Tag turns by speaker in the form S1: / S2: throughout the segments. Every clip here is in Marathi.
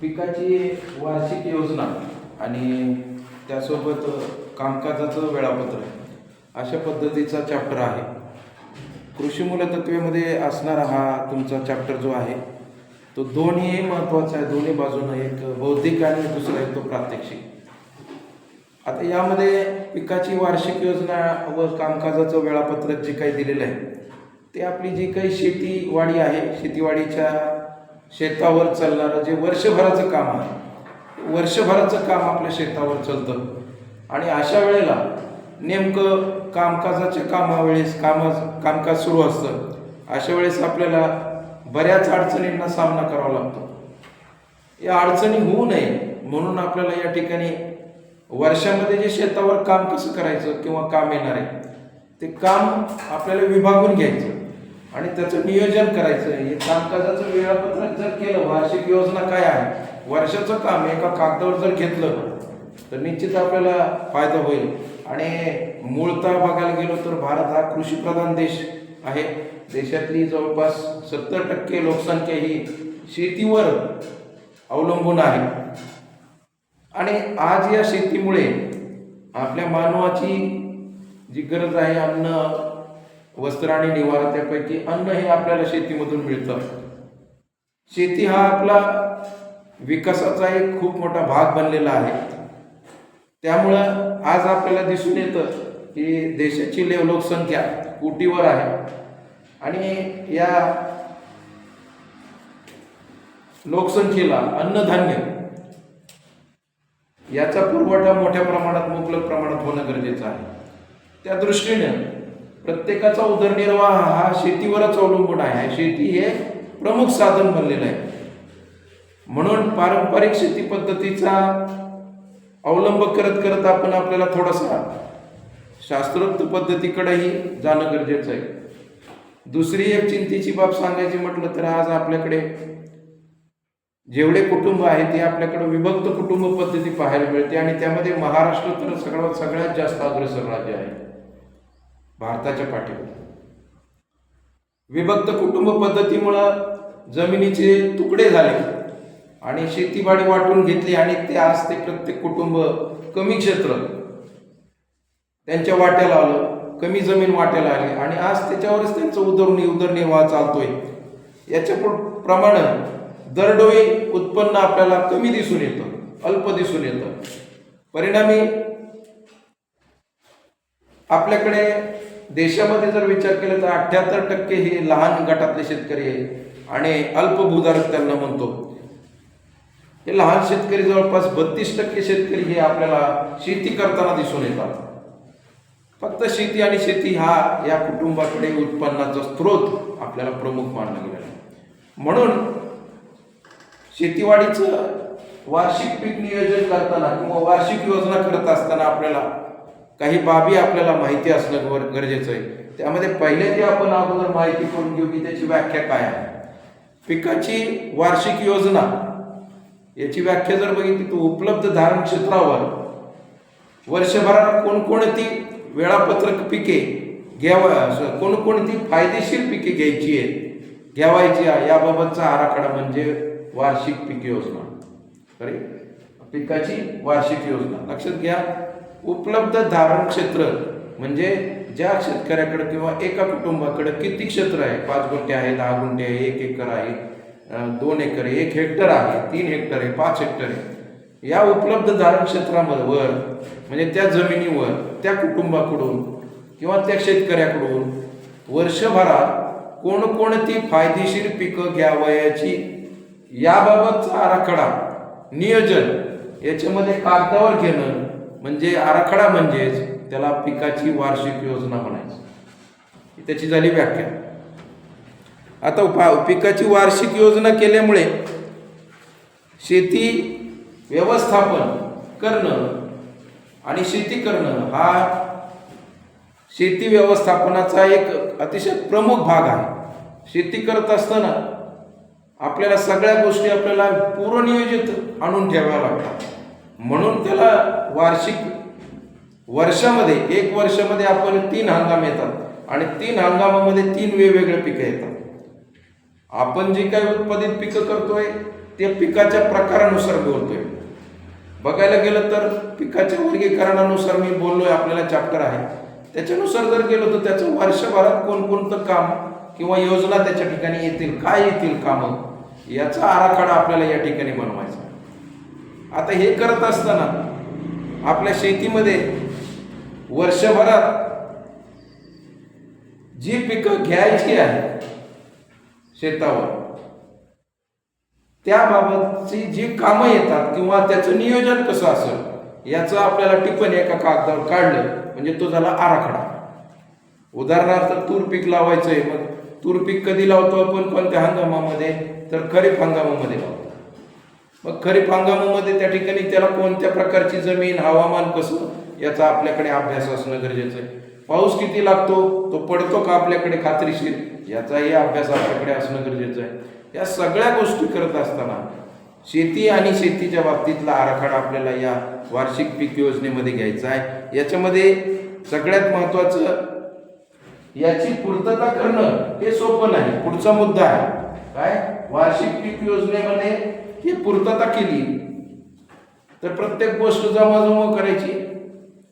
S1: पिकाची वार्षिक योजना आणि त्यासोबत कामकाजाचं वेळापत्रक अशा पद्धतीचा चॅप्टर आहे. कृषी मूलतत्वेमध्ये असणारा हा तुमचा चॅप्टर जो आहे तो दोन्ही महत्त्वाचा आहे. दोन्ही बाजूनं एक बौद्धिक आणि दुसरा एक तो प्रात्यक्षिक. आता यामध्ये पिकाची वार्षिक योजना व कामकाजाचं वेळापत्रक जे काही दिलेलं आहे ते आपली जी काही शेतीवाडी आहे शेतीवाडीच्या शेतावर चालणारं जे वर्षभराचं काम आहे वर्षभराचं काम आपल्या शेतावर चालतं. आणि अशा वेळेला नेमकं कामकाजाच्या कामावेळेस कामा कामकाज सुरू असतं. अशा वेळेस आपल्याला बऱ्याच अडचणींना सामना करावा लागतो. या अडचणी होऊ नये म्हणून आपल्याला या ठिकाणी वर्षामध्ये जे शेतावर काम कसं करायचं किंवा काम येणार आहे ते काम आपल्याला विभागून घ्यायचं. आणि त्याचं नियोजन करायचं हे कामकाजाचं वेळापत्रक जर केलं वार्षिक योजना काय आहे? वर्षाचं काम एका कागदावर जर घेतलं तर निश्चित आपल्याला फायदा होईल. आणि मूळतः बघायला गेलो तर भारत हा कृषीप्रधान देश आहे. देशातली जवळपास सत्तर टक्के लोकसंख्या ही शेतीवर अवलंबून आहे. आणि आज या शेतीमुळे आपल्या मानवाची जी गरज आहे अन्न वस्त्र आणि निवारा त्यापैकी अन्न हे आपल्याला शेतीमधून मिळतं. शेती हा आपला विकासाचा एक खूप मोठा भाग बनलेला आहे. त्यामुळं आज आपल्याला दिसून येतं की देशाची लेव लोकसंख्या कोटीवर आहे. आणि या लोकसंख्येला अन्नधान्य याचा पुरवठा मोठ्या प्रमाणात मुबलक प्रमाणात होणं गरजेचं आहे. त्या दृष्टीनं प्रत्येकाचा उदरनिर्वाह हा शेतीवरच अवलंबून आहे. शेती हे प्रमुख साधन बनलेलं आहे. म्हणून पारंपरिक शेती पद्धतीचा अवलंब करत करत आपण आपल्याला थोडासा शास्त्रोक्त पद्धतीकडेही जाणं गरजेचं आहे. दुसरी एक चिंतेची बाब सांगायची म्हटलं तर आज आपल्याकडे जेवढे कुटुंब आहे ते आपल्याकडे विभक्त कुटुंब पद्धती पाहायला मिळते आणि त्यामध्ये महाराष्ट्र तर सगळ्यात सगळ्यात जास्त अग्रेसर राज्य आहे. भारताच्या पाठीवर विभक्त कुटुंब पद्धतीमुळं जमिनीचे तुकडे झाले आणि शेतीबाडी वाटून घेतली आणि ते आज ते प्रत्येक कुटुंब कमी क्षेत्र. त्यांच्या वाट्याला आलं कमी जमीन वाट्याला आली आणि आज त्याच्यावरच त्यांचं उदरनि उदरनिर्वाह चालतोय. याच्या प्रमाण प्रमाणे दरडोई उत्पन्न आपल्याला कमी दिसून येतं अल्प दिसून येतं. परिणामी आपल्याकडे देशामध्ये जर विचार केला तर अठ्ठ्याहत्तर टक्के हे लहान गटातले शेतकरी आहे. आणि अल्पभूधारक त्यांना म्हणतो. हे लहान शेतकरी जवळपास बत्तीस टक्के शेतकरी हे आपल्याला शेती करताना दिसून येतात. फक्त शेती आणि शेती हा या कुटुंबाकडे उत्पन्नाचा स्रोत आपल्याला प्रमुख मानला गेला म्हणून शेतीवाडीचं वार्षिक पीक नियोजन करताना किंवा वार्षिक योजना करत असताना आपल्याला काही बाबी आपल्याला माहिती असणं गर- गरजेचं आहे. त्यामध्ये पहिले जे आपण अगोदर माहिती करून घेऊ की त्याची व्याख्या काय आहे. पिकाची वार्षिक योजना. याची व्याख्या जर बघितली तर उपलब्ध धारण क्षेत्रावर वर्षभरात कोणकोणती वेळापत्रक पिके घ्यावा कोणकोणती फायदेशीर पिके घ्यायची आहेत घ्यावायची आहे याबाबतचा आराखडा म्हणजे वार्षिक पीक योजना. अरे पिकाची वार्षिक योजना. लक्षात घ्या उपलब्ध धारण क्षेत्र म्हणजे ज्या शेतकऱ्याकडे किंवा एका कुटुंबाकडे किती क्षेत्र आहे? पाच गुंठे आहे दहा गुंठे आहे एक एकर आहे दोन एकर आहे एक हेक्टर आहे तीन हेक्टर आहे पाच हेक्टर आहे. या उपलब्ध धारण क्षेत्रामध्ये वर म्हणजे त्या जमिनीवर त्या कुटुंबाकडून किंवा त्या शेतकऱ्याकडून वर्षभरात कोणकोणती फायदेशीर पिकं घ्यावयाची याबाबतचा आराखडा नियोजन याच्यामध्ये कागदावर घेणं म्हणजे आराखडा म्हणजेच त्याला पिकाची वार्षिक योजना म्हणायची. त्याची झाली व्याख्या. आता उपा- पिकाची वार्षिक योजना केल्यामुळे शेती व्यवस्थापन करणं आणि शेती करणं हा शेती व्यवस्थापनाचा एक अतिशय प्रमुख भाग आहे. शेती करत असताना आपल्याला सगळ्या गोष्टी आपल्याला पूर्वनियोजित आणून ठेवाव्या लागतात. म्हणून त्याला वार्षिक वर्षामध्ये एक वर्षामध्ये आपण तीन हंगाम येतात. आणि तीन हंगामामध्ये तीन वेगवेगळे पिकं येतात. आपण जे काही उत्पादित पिकं करतोय ते पिकाच्या प्रकारानुसार बोलतोय. बघायला गेलं तर पिकाच्या वर्गीकरणानुसार मी बोललोय आपल्याला चॅप्टर आहे. त्याच्यानुसार जर गेलो तर त्याचं वर्षभरात कोणकोणतं काम किंवा योजना त्याच्या ठिकाणी येतील काय येतील कामं याचा आराखडा आपल्याला या ठिकाणी बनवायचा आता हे करत असताना आपल्या शेतीमध्ये वर्षभरात जी पिकं घ्यायची आहे शेतावर त्याबाबतची जी कामं येतात किंवा त्याचं नियोजन कसं असेल याचं आपल्याला टिपण एका कागदावर काढलं म्हणजे तो झाला आराखडा. उदाहरणार्थ तूर पीक लावायचं आहे मग तूर पीक कधी लावतो आपण? कोणत्या हंगामामध्ये? तर खरीप हंगामामध्ये लावतो. मग खरीप हंगामामध्ये त्या ठिकाणी त्याला कोणत्या प्रकारची जमीन हवामान कसं याचा आपल्याकडे अभ्यास असणं गरजेचं आहे. पाऊस किती लागतो तो पडतो का आपल्याकडे खात्रीशीर याचाही अभ्यास आपल्याकडे असणं गरजेचं आहे. या सगळ्या गोष्टी करत असताना शेती आणि शेतीच्या बाबतीतला आराखडा आपल्याला या वार्षिक पीक योजनेमध्ये घ्यायचा आहे. याच्यामध्ये सगळ्यात महत्वाचं याची पूर्तता करणं हे सोपं नाही पुढचा मुद्दा आहे. काय? वार्षिक पीक योजनेमध्ये ही पूर्तता केली. तर प्रत्येक गोष्ट जमाजमा करायची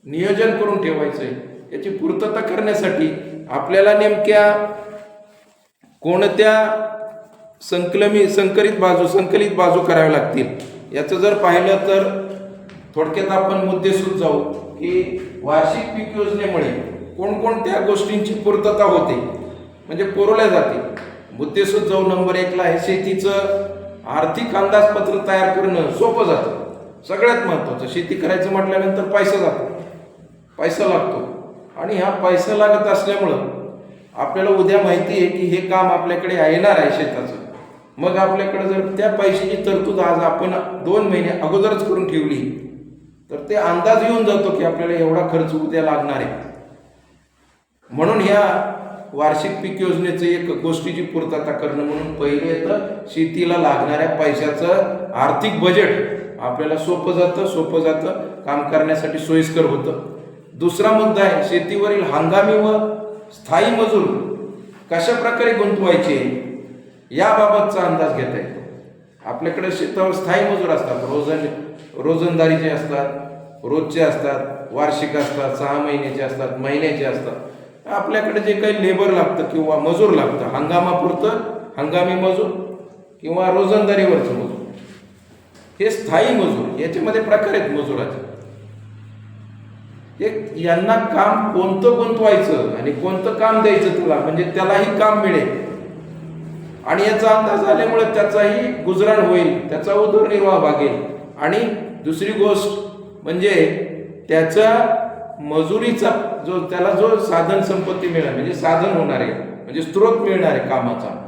S1: नियोजन करून ठेवायचंय. याची पूर्तता करण्यासाठी आपल्याला नेमक्या कोणत्या संकलमी संकलित बाजू संकलित बाजू कराव्या लागतील? याचं जर पाहिलं तर थोडक्यात आपण मुद्देसूद जाऊ की वार्षिक पीक योजनेमुळे कोणकोणत्या गोष्टींची पूर्तता होते? म्हणजे पुरवल्या जाते मुद्देसूद जाऊ नंबर एकला आहे शेतीचं आर्थिक अंदाजपत्र तयार करणं सोपं जातं. सगळ्यात महत्त्वाचं शेती करायचं म्हटल्यानंतर पैसा जातो पैसा लागतो. आणि हा पैसा लागत असल्यामुळं आपल्याला उद्या माहिती आहे की हे काम आपल्याकडे येणार आहे शेताचं. मग आपल्याकडे जर त्या पैशाची तरतूद आज आपण दोन महिने अगोदरच करून ठेवली तर ते अंदाज येऊन जातो की आपल्याला एवढा खर्च उद्या लागणार आहे. म्हणून ह्या वार्षिक पीक योजनेचं एक गोष्टीची पूर्तता करणं म्हणून पहिले येतं शेतीला लागणाऱ्या पैशाचं आर्थिक बजेट आपल्याला सोपं जातं सोपं जातं काम करण्यासाठी सोयीस्कर होतं. दुसरा मुद्दा आहे शेतीवरील हंगामी व स्थायी मजूर कशा प्रकारे गुंतवायचे? याबाबतचा अंदाज घेता येतो. आपल्याकडे शेतावर स्थायी मजूर असतात रोजन रोजंदारीचे असतात रोजचे असतात वार्षिक असतात सहा महिन्याचे असतात महिन्याचे असतात. आपल्याकडे जे काही लेबर लागतं किंवा मजूर लागतं हंगामापुरतं हंगामी मजूर किंवा रोजंदारीवरचं मजूर. हे स्थायी मजूर याच्यामध्ये प्रकार आहेत मजुराचे. एक यांना काम कोणतं गुंतवायचं आणि कोणतं काम द्यायचं तुला म्हणजे त्यालाही काम मिळेल. आणि याचा अंदाज आल्यामुळे त्याचाही गुजराण होईल त्याचा उदरनिर्वाह भागेल आणि दुसरी गोष्ट म्हणजे त्याचा मजुरीचा जो त्याला जो साधन संपत्ती मिळणार म्हणजे साधन होणार आहे म्हणजे स्त्रोत मिळणार आहे कामाचा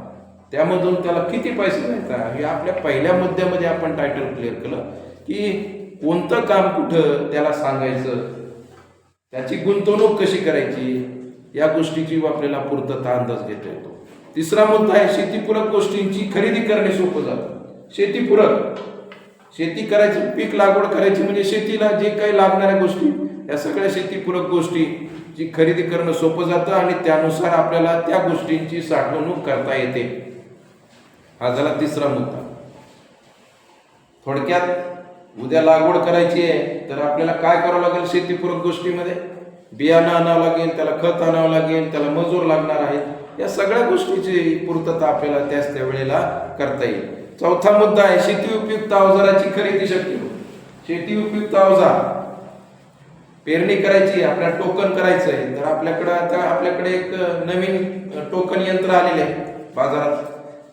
S1: त्यामधून त्याला किती पैसे मिळतात? हे आपल्या पहिल्या मुद्द्यामध्ये आपण टायटल क्लिअर केलं की कोणतं काम कुठं त्याला सांगायचं त्याची गुंतवणूक कशी करायची या गोष्टीची आपल्याला पूर्तता अंदाज घेता येतो. तिसरा मुद्दा आहे शेतीपूरक गोष्टींची खरेदी करणे सोपं जातं. शेतीपूरक. शेती करायची पीक लागवड करायची म्हणजे शेतीला जे काही लागणाऱ्या गोष्टी या सगळ्या शेतीपूरक गोष्टी जी खरेदी करणं सोपं जातं आणि त्यानुसार आपल्याला त्या गोष्टींची साठवणूक करता येते. हा झाला तिसरा मुद्दा. थोडक्यात उद्या लागवड करायची आहे तर आपल्याला काय करावं लागेल शेतीपूरक गोष्टीमध्ये? बियाणं आणावं लागेल त्याला खत आणावं लागेल त्याला मजूर लागणार आहेत. या सगळ्या गोष्टीची पूर्तता आपल्याला त्याच त्या वेळेला करता येईल. चौथा मुद्दा आहे शेती उपयुक्त अवजाराची खरेदी शक्य हो. शेती उपयुक्त अवजार. पेरणी करायची आपल्याला टोकन करायचं आहे. तर आपल्याकडं आता आपल्याकडे एक नवीन टोकन यंत्र आलेले आहे बाजारात.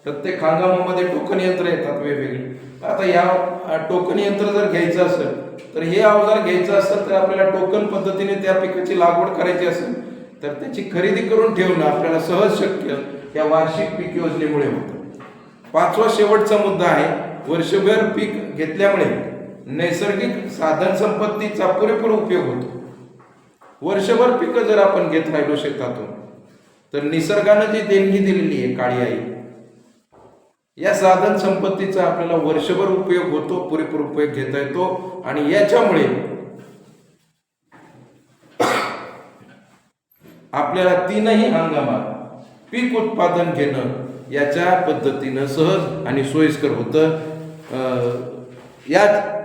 S1: प्रत्येक हंगामामध्ये टोकन यंत्र येतात वेगवेगळी. आता या टोकन यंत्र जर घ्यायचं असेल तर हे अवजार घ्यायचं असेल तर आपल्याला टोकन पद्धतीने त्या पिकाची लागवड करायची असेल तर त्याची खरेदी करून ठेवणं आपल्याला सहज शक्य या वार्षिक पीक योजनेमुळे होतं. पाचवा शेवटचा मुद्दा आहे. वर्षभर पीक घेतल्यामुळे नैसर्गिक साधन संपत्तीचा पुरेपूर उपयोग होतो. वर्षभर पिकं जर आपण घेत राहिलो शेतातून तर निसर्गानं जी देणगी दिलेली आहे काळी आई या साधन संपत्तीचा आपल्याला वर्षभर उपयोग होतो पुरेपूर उपयोग घेता येतो आणि याच्यामुळे आपल्याला तीनही हंगामात पीक उत्पादन घेणं याच्या पद्धतीनं सहज आणि सोयीस्कर होतं. याच